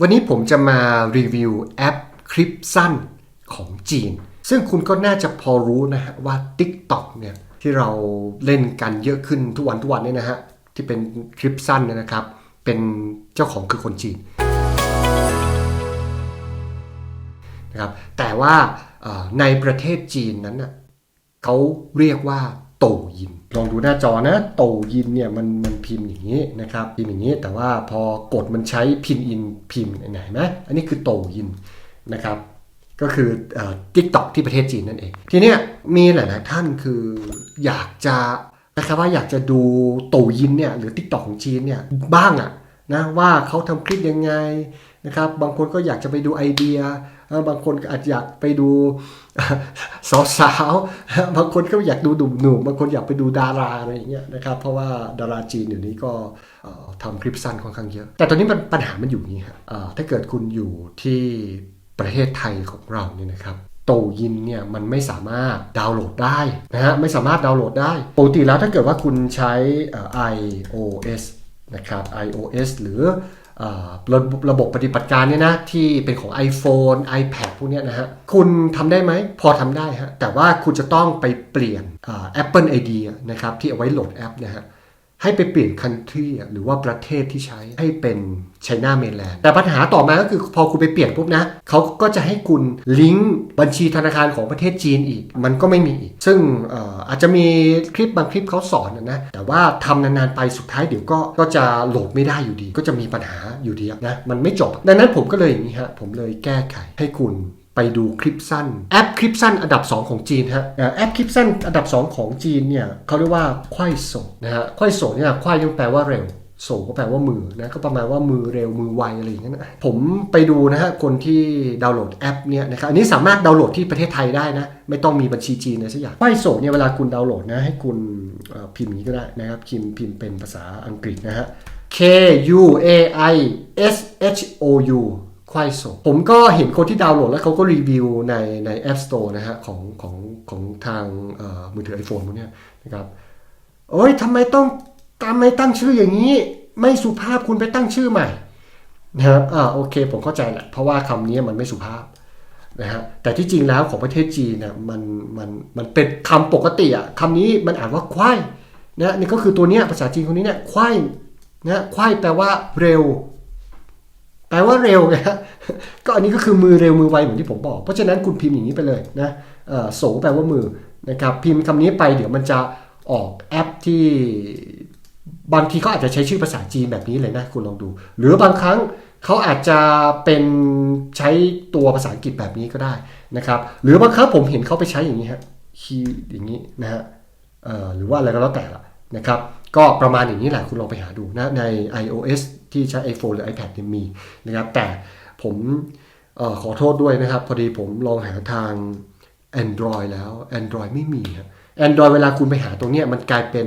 วันนี้ผมจะมารีวิวแอปคลิปสั้นของจีน ซึ่งคุณก็น่าจะพอรู้นะฮะว่า TikTok เนี่ยที่เราเล่นกันเยอะขึ้นทุกวันทุกวันเนี่ยนะฮะที่เป็นคลิปสั้นเนยนะครับ เป็นเจ้าของคือคนจีนนะครับแต่ว่าในประเทศจีนนั้นนะเขาเรียกว่า ตยิน ลองดูหน้าจอนะโตยินเนี่ยมันมันพิมพ์อย่างนี้นะครับพิมพ์อย่างนี้แต่ว่าพอกดมันใช้พินอินพิมพ์ไหนไหมอันนี้คือโตยินนะครับก็คือทิกตอกที่ประเทศจีนนั่นเอง ทีเนี้ยมีหลายๆท่านคืออยากจะนะครับว่าอยากจะดูโตยินเนี่ยหรือทิกตอกของจีนเนี่ยบ้างอะ นะว่าเขาทำคลิปยังไงนะครับบางคนก็อยากจะไปดูไอเดีย บางคนก็อาจจะอยากไปดูสาวๆบางคนก็อยากดูหนุ่มๆบางคนอยากไปดูดาราอะไรอย่างเงี้ยนะครับเพราะว่าดาราจีนเดี๋ยวนี้ก็เอ่อทำคลิปสั้นค่อนข้างเยอะ แต่ตอนนี้มันปัญหามันอยู่นี้ครับถ้าเกิดคุณอยู่ที่ประเทศไทยของเราเนี่ยนะครับโตยินเนี่ยมันไม่สามารถดาวน์โหลดได้นะฮะไม่สามารถดาวน์โหลดได้ปกติแล้วถ้าเกิดว่าคุณใช้เอ่อ iOS นะครับ iOS หรือระบบระบบปฏิบัติการเนี่ยนะที่เป็นของ iPhone iPad พวกนี้นะฮะคุณทำได้ไหม พอทำได้ฮะแต่ว่าคุณจะต้องไปเปลี่ยน Apple ID นะครับที่เอาไว้โหลดแอปนะฮะ ให้ไปเปลี่ยน country อะหรือว่าประเทศที่ใช้ให้เป็น China mainland แต่ปัญหาต่อมาก็คือพอคุณไปเปลี่ยนปุ๊บนะเขาก็จะให้คุณลิงก์บัญชีธนาคารของประเทศจีนอีก มันก็ไม่มีอีก ซึ่งอออาจจะมีคลิปบางคลิปเขาสอนนะแต่ว่าทำนานๆไปสุดท้ายเดี๋ยวก็ก็จะโหลดไม่ได้อยู่ดี ก็จะมีปัญหาอยู่ดีนะมันไม่จบ ดังนั้นผมก็เลยอย่างนี้ฮะผมเลยแก้ไขให้คุณ ไปดูคลิปสั้น แอปคลิปสั้นอันดับ 2 ของจีนฮะเอ่อแอปคลิปสั้นอันดับ 2 ของจีนเนี่ยเขาเรียกว่าควายโซนะฮะควายโซเนี่ยควายยังแปลว่าเร็วโซก็แปลว่ามือนะก็ประมาณว่ามือเร็วมือไวอะไรอย่างเงี้ยนะผมไปดูนะฮะคนที่ดาวน์โหลดแอปเนี่ยนะครับอันนี้สามารถดาวน์โหลดที่ประเทศไทยได้นะ ไม่ต้องมีบัญชีจีนเลยสักอย่างควายโซเนี่ยเวลาคุณดาวน์โหลดนะให้คุณเอ่อพิมพ์อย่างนี้ก็ได้นะครับพิมพ์พิมพ์เป็นภาษาอังกฤษนะฮะ K U A I S H O U ควายโซผมก็เห็นคนที่ดาวน์โหลดแล้วเขาก็รีวิวในใน App Store นะฮะของของของทางมือถือ iPhone พวกนี้นะครับโอ้ยทำไมต้องทำไมตั้งชื่ออย่างนี้ ไม่สุภาพคุณไปตั้งชื่อใหม่นะครับอ่าโอเค ผมเข้าใจแหละเพราะว่าคำนี้มันไม่สุภาพนะฮะแต่ที่จริงแล้วของประเทศจีนเนี่ยมันมันมันเป็นคำปกติอะคำนี้มันอ่านว่าควายนะนี่ก็คือตัวเนี้ยภาษาจีนคนนี้เนี่ยควายนะควายแปลว่าเร็ว แปลว่าเร็วไงก็อันนี้ก็คือมือเร็วมือไวเหมือนที่ผมบอก เพราะฉะนั้นคุณพิมพ์อย่างนี้ไปเลยนะเออโสแปลว่ามือนะครับพิมพ์คำนี้ไปเดี๋ยวมันจะออกแอปที่บางทีเขาอาจจะใช้ชื่อภาษาจีนแบบนี้เลยนะคุณลองดู หรือบางครั้งเขาอาจจะเป็นใช้ตัวภาษาอังกฤษแบบนี้ก็ได้นะครับ หรือบางครั้งผมเห็นเขาไปใช้อย่างนี้ฮะคีอย่างนี้นะฮะเอ่อหรือว่าอะไรก็แล้วแต่ละนะครับ ก็ประมาณอย่างนี้แหละคุณลองไปหาดูนะใน iOS ที่ใช้ iPhone หรือ iPad เนี่ยมีนะครับแต่ผมออขอโทษด้วยนะครับ พอดีผมลองหาทาง Android แล้ว Android ไม่มีครับ Android เวลาคุณไปหาตรงนี้มันกลายเป็น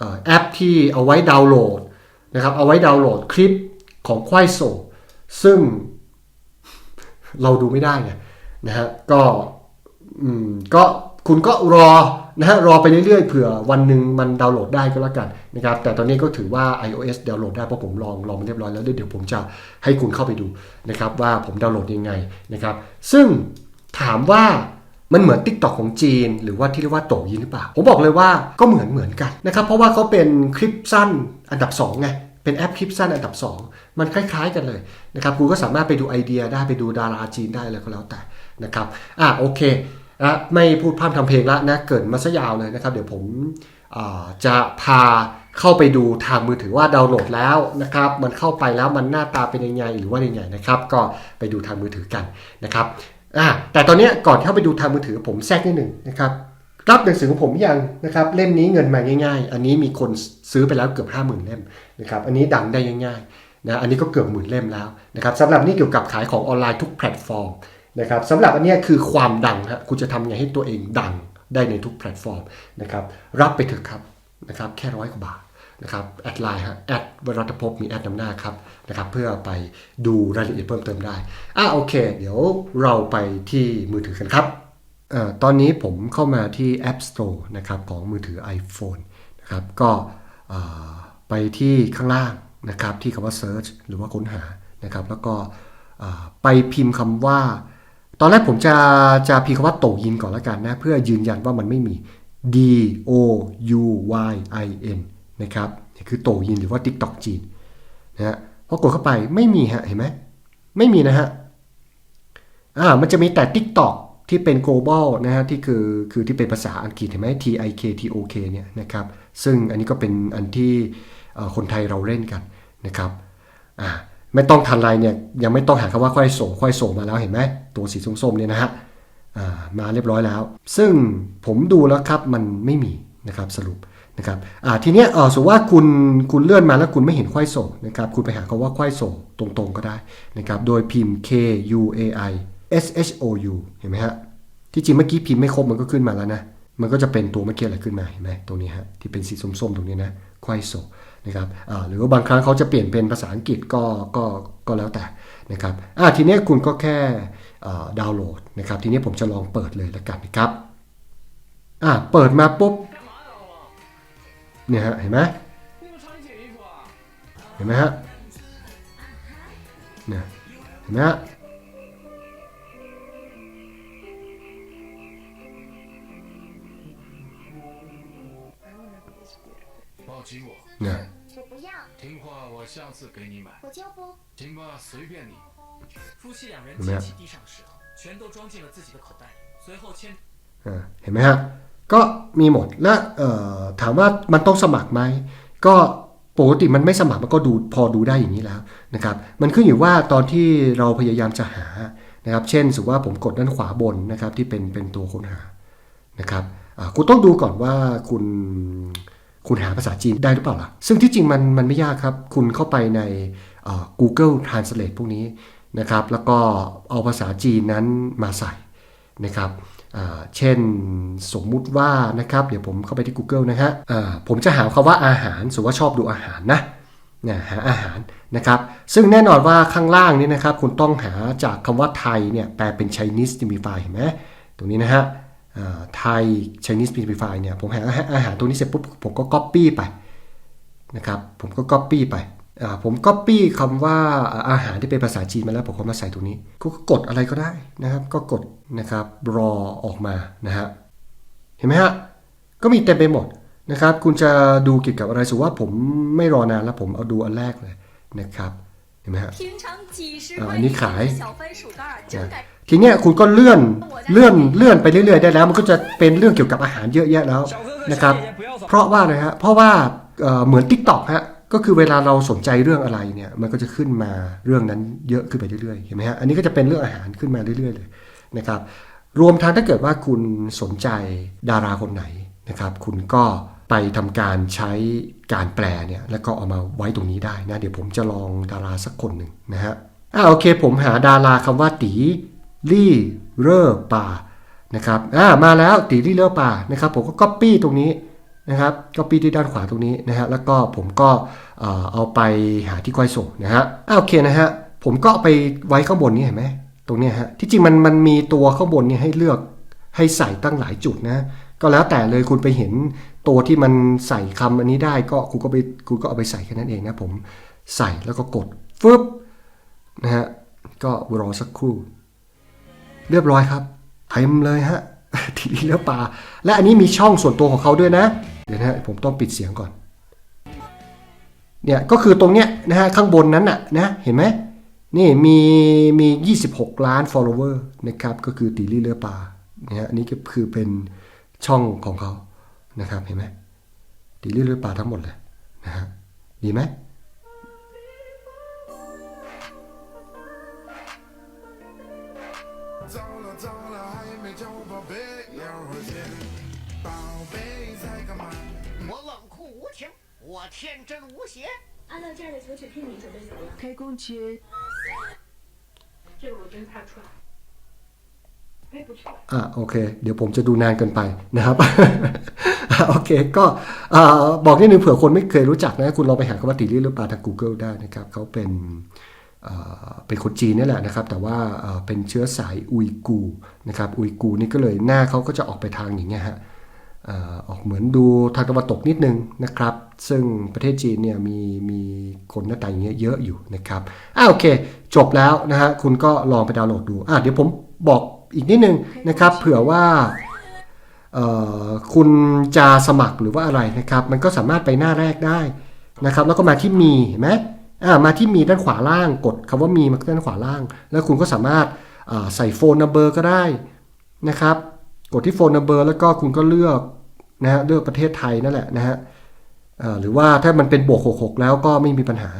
ออแอปที่เอาไว้ดาวน์โหลดนะครับเอาไว้ดาวน์โหลดคลิปของควายโซซึ่งเราดูไม่ได้ไงนะฮะก็อืมก็คุณก็รอ นะฮะรอไปเรื่อยๆเผื่อวันหนึ่งมันดาวน์โหลดได้ก็แล้วกันนะครับแต่ตอนนี้ก็ถือว่า iOS ดาวน์โหลดได้เพราะผมลองลองมาเรียบร้อยแล้วเดี๋ยวผมจะให้คุณเข้าไปดูนะครับว่าผมดาวน์โหลดยังไงนะครับซึ่งถามว่ามันเหมือน Tik t o อของจีน หรือว่าที่เรียกว่าโตยินหรือเปล่า ผมบอกเลยว่าก็เหมือนเหมือนกันนะครับเพราะว่าเขาเป็นคลิปสั้นอันดับ2ไงเป็นแอปคลิปสั้นอันดับ 2 มันคล้ายๆกันเลยนะครับคุณก็สามารถไปดูไอเดียได้ไปดูดาราจีนได้เลยก็แล้วแต่นะครับอะโอเค นะไม่พูดพร่ำทำเพลงละนะเกิดมาซะยาวเลยนะครับ เดี๋ยวผมจะพาเข้าไปดูทางมือถือว่าดาวน์โหลดแล้วนะครับ มันเข้าไปแล้วมันหน้าตาเป็นยังไงหรือว่ายังไงนะครับ ก็ไปดูทางมือถือกันนะครับอะแต่ตอนนี้ก่อนเข้าไปดูทางมือถือผมแทรกนิดหนึ่งนะครับรับหนังสือของผมยังนะครับเล่มนี้เงินมาง่าย ๆ อันนี้มีคนซื้อไปแล้วเกือบ 50,000 เล่มนะครับอันนี้ดังได้ง่ายๆนะอันนี้ก็เกือบหมื่นเล่มแล้วนะครับสำหรับนี่เกี่ยวกับขายของออนไลน์ทุกแพลตฟอร์ม นะครับสำหรับอันนี้คือความดังฮะคุณจะทำไงให้ตัวเองดังได้ในทุกแพลตฟอร์มนะครับรับไปเถอะครับนะครับแค่ร้อยกว่าบาทนะครับแอดไลน์ฮะแอดวรัตภพมีแอดนำหน้าครับนะครับเพื่อไปดูรายละเอียดเพิ่มเติมได้อะโอเค เดี๋ยวเราไปที่มือถือกันครับเอ่อตอนนี้ผมเข้ามาที่ App Store นะครับของมือถือ iPhone นะครับก็ไปที่ข้างล่างนะครับที่คำว่า Search หรือว่าค้นหานะครับแล้วก็ไปพิมพ์คำว่า ตอนแรกผมจะจะพิมพ์คำว่าโตยินก่อนละกันนะ เพื่อยืนยันว่ามันไม่มี D O U Y I N นะครับคือโตยินหรือว่า TikTok จีนนะฮะพอกดเข้าไปไม่มีฮะเห็นไหมไม่มีนะฮะอ่ามันจะมีแต่ TikTok ที่เป็น global นะฮะที่คือคือที่เป็นภาษาอังกฤษเห็นไหม T I K T O K เนี่ยนะครับซึ่งอันนี้ก็เป็นอันที่คนไทยเราเล่นกันนะครับอ่า ไม่ต้องทันไรเนี่ยยังไม่ต้องหาคำว่าควายโสควายโสมาแล้วเห็นไหมตัวสีส้มๆเนี่ยนะฮะมาเรียบร้อยแล้ว ซึ่งผมดูแล้วครับมันไม่มีนะครับสรุปนะครับทีนี้เออสมมติว่าคุณคุณเลื่อนมาแล้วคุณไม่เห็นควายโสนะครับคุณไปหาคำว่าควายโสตรงๆก็ได้นะครับโดยพิมพ์ K U A I S H O U เห็นไหมฮะที่จริงเมื่อกี้พิมพ์ไม่ครบมันก็ขึ้นมาแล้วนะ มันก็จะเป็นตัวเมื่อกี้อะไรขึ้นมาเห็นไหมตรงนี้ฮะที่เป็นสีส้มๆตรงนี้นะควายโซนะครับหรือว่าบางครั้งเขาจะเปลี่ยนเป็นภาษาอังกฤษก็ก็ก็แล้วแต่นะครับอ่าทีนี้คุณก็แค่ดาวน์โหลดนะครับทีนี้ผมจะลองเปิดเลยละกันนะครับอ่าเปิดมาปุ๊บเนี่ยฮะเห็นไหมเห็นไหมฮะเนี่ยเห็นไหมฮะ 抱紧我， เนี่ย 我不要，听话，我下次给你买。我就不。行吧，随便你。夫妻两人怎么样捡起地上的石头，全都装进了自己的口袋里，随后牵 อ่าเห็นไหมฮะ ก็มีหมด และเอ่อถามว่ามันต้องสมัครไหม ก็ปกติมันไม่สมัครมันก็ดูพอดูได้อย่างนี้แล้วนะครับ มันขึ้นอยู่ว่าตอนที่เราพยายามจะหานะครับ เช่นสมมติว่าผมกดด้านขวาบนนะครับที่เป็นเป็นตัวค้นหานะครับอ่าคุณต้องดูก่อนว่าคุณ คุณหาภาษาจีนได้หรือเปล่าล่ะ ซึ่งที่จริงมันมันไม่ยากครับ คุณเข้าไปใน Google Translate พวกนี้นะครับ แล้วก็เอาภาษาจีนนั้นมาใส่นะครับเช่นสมมุติว่านะครับ เดี๋ยวผมเข้าไปที่ Google นะฮะผมจะหาคำว่าอาหารสมมติว่าชอบดูอาหารนะนหาอาหารนะครับ ซึ่งแน่นอนว่าข้างล่างนี้นะครับ คุณต้องหาจากคำว่าไทยเนี่ยแปลเป็น Chinese Simplify เห็นไหมตรงนี้นะฮะ ไทย Chinese Simplify เนี่ยผมหาอาหารตัวนี้เสร็จปุ๊บผมก็ก๊อปปี้ไปนะครับผมก็ก๊อปปี้ไปผมก๊อปปี้คำว่าอาหารที่เป็นภาษาจีนมาแล้วผมก็มาใส่ตรงนี้ ก็กดอะไรก็ได้นะครับ ก็กดนะครับรอออกมานะฮะเห็นไหมฮะก็มีเต็มไปหมดนะครับ คุณจะดูเกี่ยวกับอะไรสูว่าผมไม่รอนานแล้วผมเอาดูอันแรกเลยนะครับเห็นไหมฮะอันนี้ขาย ทีเนี้ยคุณก็เลื่อนเลื่อนเลื่อนไปเรื่อยๆได้แล้ว มันก็จะเป็นเรื่องเกี่ยวกับอาหารเยอะแยะแล้วนะครับ เพราะว่าอะไฮะเพราะว่าเหมือนทิกต็อกฮะก็คือเวลาเราสนใจเรื่องอะไรเนี่ยมันก็จะขึ้นมาเรื่องนั้นเยอะขึ้นไปเรื่อยๆเห็นไหมฮะอันนี้ก็จะเป็นเรื่องอาหารขึ้นมาเรื่อย ๆ เลยนะครับ รวมทั้งถ้าเกิดว่าคุณสนใจดาราคนไหนนะครับ คุณก็ไปทำการใช้การแปลเนี่ยแล้วก็เอามาไว้ตรงนี้ได้นะเดี๋ยวผมจะลองดาราสักคนหนึ่งนะฮะอ่าโอเค ผมหาดาราคำว่าตี ลี่เร่อป่านะครับอ่ามาแล้วตีลี่เร่อป่านะครับผมก็ copy ตรงนี้นะครับก็ปีที่ด้านขวาตรงนี้นะฮะแล้วก็ผมก็เออเอาไปหาที่ควายส่งนะฮะอ่าโอเคนะฮะผมก็ไปไว้ข้างบนนี้เห็นไหมตรงนี้ฮะที่จริงมันมันมีตัวข้างบนนี้ให้เลือกให้ใส่ตั้งหลายจุดนะก็แล้วแต่เลยคุณไปเห็นตัวที่มันใส่คำอันนี้ได้ก็คุณก็ไปคุณก็เอาไปใส่แค่นั้นเองนะผมใส่แล้วก็กดฟึบนะฮะก็รอสักครู่ เรียบร้อยครับเต็มเลยฮะทีนี้แล้วปลาและอันนี้มีช่องส่วนตัวของเขาด้วยนะ เดี๋ยวนะ ผมต้องปิดเสียงก่อน เนี่ยก็คือตรงเนี้ยนะฮะข้างบนนั้นน่ะนะเห็นไหมนี่มีมี 26 ล้าน follower นะครับก็คือตีลี่เรือปลาเนี่ยฮะอันนี้ก็คือเป็นช่องของเขานะครับเห็นไหมตีลี่เรือปลาทั้งหมดเลยนะฮะดีไหม 我天真无邪。按照这样的求取聘礼准备怎么样？开工期这个我真猜不出来，背不出来。 อ่ะโอเค เดี๋ยวผมจะดูนานเกินไปนะครับ อ่ะโอเคก็อ่าบอกนิดนึงเผื่อคนไม่เคยรู้จักนะ คุณลองไปหาคำว่าตีลี่หรือปลาทาง Google ได้นะครับเขาเป็นอ่าเป็นคนจีนนี่แหละนะครับ แต่ว่าอ่าเป็นเชื้อสายอุยกูร์นะครับอุยกูร์นี่ก็เลยหน้าเขาก็จะออกไปทางอย่างเงี้ยฮะ เ อ่อออกเหมือนดูทางตะวันตกนิดนึงนะครับ ซึ่งประเทศจีนเนี่ยมีมีคนหน้าตาอย่างเงี้ยเยอะอยู่นะครับอ่าโอเค จบแล้วนะฮะคุณก็ลองไปดาวน์โหลดดูอะเดี๋ยวผมบอกอีกนิดนึงนะครับ เผื่อว่าเอ่อคุณจะสมัครหรือว่าอะไรนะครับ มันก็สามารถไปหน้าแรกได้นะครับ แล้วก็มาที่มีเห็นไหมอ่ามาที่มีด้านขวาล่างกดคำว่ามีมาด้านขวาล่าง แล้วคุณก็สามารถอ่าใส่โฟนนัมเบอร์ก็ได้นะครับ กดที่โฟนนัมเบอร์แล้วก็คุณก็เลือก นะฮะด้วยประเทศไทยนั่นแหละนะฮะหรือว่าถ้ามันเป็นบวก 66 แล้วก็ไม่มีปัญหา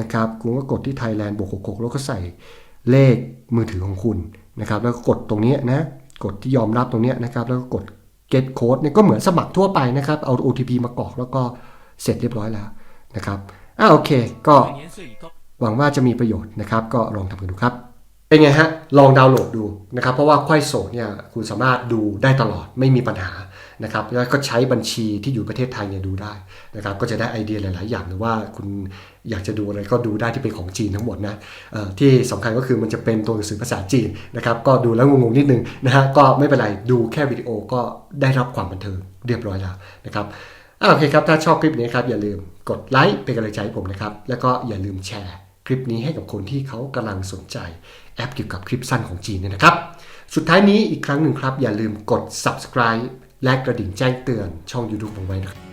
นะครับคุณก็กดที่ Thailand บวก 66 แล้วก็ใส่เลขมือถือของคุณนะครับแล้วก็กดตรงนี้นะกดที่ยอมรับตรงนี้นะครับแล้วก็กด get code เนี่ยก็เหมือนสมัครทั่วไปนะครับเอา OTP มากรอกแล้วก็เสร็จเรียบร้อยแล้วนะครับอ่าโอเค ก็หวังว่าจะมีประโยชน์นะครับ ก็ลองทำกันดูครับเป็นไงฮะลองดาวน์โหลดดูนะครับเพราะว่าควายโสดเนี่ยคุณสามารถดูได้ตลอดไม่มีปัญหา นะครับแล้วก็ใช้บัญชีที่อยู่ประเทศไทยเนี่ยดูได้นะครับก็จะได้ไอเดียหลาย ๆ อย่างหรือว่าคุณอยากจะดูอะไรก็ดูได้ที่เป็นของจีนทั้งหมดนะที่สำคัญก็คือมันจะเป็นตัวหนังสือภาษาจีนนะครับก็ดูแล้วงง ๆ นิดนึงนะฮะก็ไม่เป็นไรดูแค่วิดีโอก็ได้รับความบันเทิงเรียบร้อยแล้วนะครับอโอเคครับถ้าชอบคลิปนี้ครับอย่าลืมกดไลค์เป็นกำลังใจให้ผมนะครับแล้วก็อย่าลืมแชร์คลิปนี้ให้กับคนที่เขากำลังสนใจแอปเกี่ยวกับคลิปสั้นของจีนเนี่ยนะครับ สุดท้ายนี้อีกครั้งหนึ่งครับ อย่าลืมกด subscribe และกระดิ่งแจ้งเตือนช่อง YouTube ของไว้นะครับ